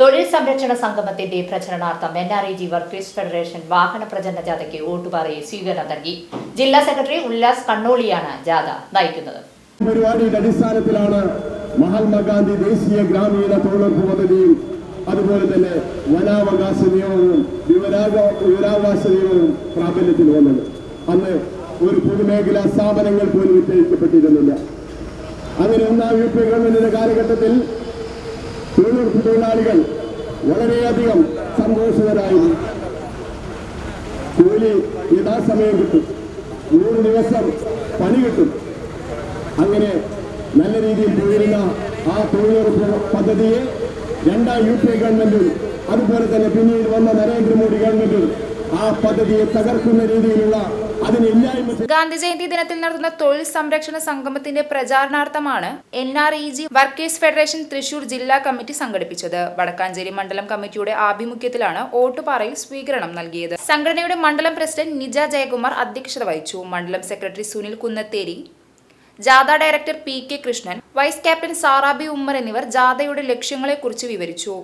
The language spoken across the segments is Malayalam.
തൊഴിൽ സംരക്ഷണ സംഗമത്തിന്റെ പ്രചരണാർത്ഥം N R E G workers federation വാഹന പ്രചരണ ജാഥയ്ക്ക് ഓട്ടുപാറയിൽ സ്വീകരണം നൽകി. ജില്ലാ സെക്രട്ടറി ഉല്ലാസ് കണ്ണോളിയാണ് ജാഥ നയിക്കുന്നത്. പരിപാടിയുടെ അടിസ്ഥാനത്തിലാണ് മഹാത്മാഗാന്ധി ദേശീയ ഗ്രാമീണ തൊഴിലുറപ്പ് പദ്ധതിയും അതുപോലെ തന്നെ വനാവകാശ നിയമവും വിവരാവകാശ നിയമവും പ്രാബല്യത്തിൽ വന്നത്. അന്ന് ഒരു പൊതുമേഖലാ സ്ഥാപനങ്ങൾ പോലും വിറ്റഴിക്കപ്പെട്ടിരുന്നില്ല. അങ്ങനെ ഒന്നാം യു പി ഗവൺമെന്റിന്റെ കാലഘട്ടത്തിൽ തൊഴിലുറപ്പ് തൊഴിലാളികൾ വളരെയധികം സന്തോഷകരായിരുന്നു ജോലി യഥാസമയം കിട്ടും നൂറ് ദിവസം പണി കിട്ടും അങ്ങനെ നല്ല രീതിയിൽ പോയിരുന്ന ആ തൊഴിലുറപ്പ് പദ്ധതിയെ രണ്ടാം യു പി ഗവൺമെന്റും അതുപോലെ തന്നെ പിന്നീട് വന്ന നരേന്ദ്രമോദി ഗവൺമെന്റും ആ പദ്ധതിയെ തകർക്കുന്ന രീതിയിലുള്ള. ഗാന്ധി ജയന്തി ദിനത്തിൽ നടത്തുന്ന തൊഴിൽ സംരക്ഷണ സംഗമത്തിന്റെ പ്രചാരണാർത്ഥമാണ് N R E G workers federation Thrissur ജില്ലാ കമ്മിറ്റി സംഘടിപ്പിച്ചത്. വടക്കാഞ്ചേരി മണ്ഡലം കമ്മിറ്റിയുടെ ആഭിമുഖ്യത്തിലാണ് ഓട്ടുപാറയിൽ സ്വീകരണം നൽകിയത്. സംഘടനയുടെ മണ്ഡലം പ്രസിഡന്റ് നിജ ജയകുമാർ അധ്യക്ഷത വഹിച്ചു. മണ്ഡലം സെക്രട്ടറി സുനിൽ കുന്നത്തേരി ജാഥ director P K Krishnan vice captain Sarabi Ummer എന്നിവർ ജാഥയുടെ ലക്ഷ്യങ്ങളെക്കുറിച്ച് വിവരിച്ചു.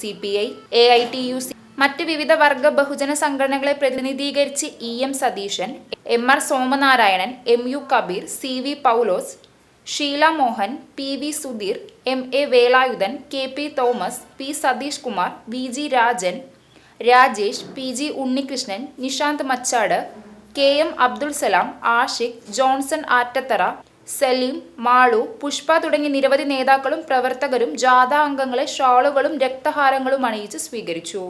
C P I A I T U C മറ്റ് വിവിധ വർഗ ബഹുജന സംഘടനകളെ പ്രതിനിധീകരിച്ച് E M Satheesan M R Somanarayanan M U Kabeer C V Paulose Sheela Mohan P V Sudheer M A Velayudhan K P Thomas P Satheesh Kumar V G Rajan Rajesh P G Unnikrishnan Nishanth Machad K M Abdul Salam Ashiq Johnson Attathara Saleem Malu Pushpa തുടങ്ങി നിരവധി നേതാക്കളും പ്രവർത്തകരും ജാഥ അംഗങ്ങളെ ഷാളുകളും രക്തഹാരങ്ങളും അണിയിച്ച് സ്വീകരിച്ചു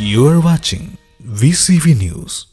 You are watching VCV News.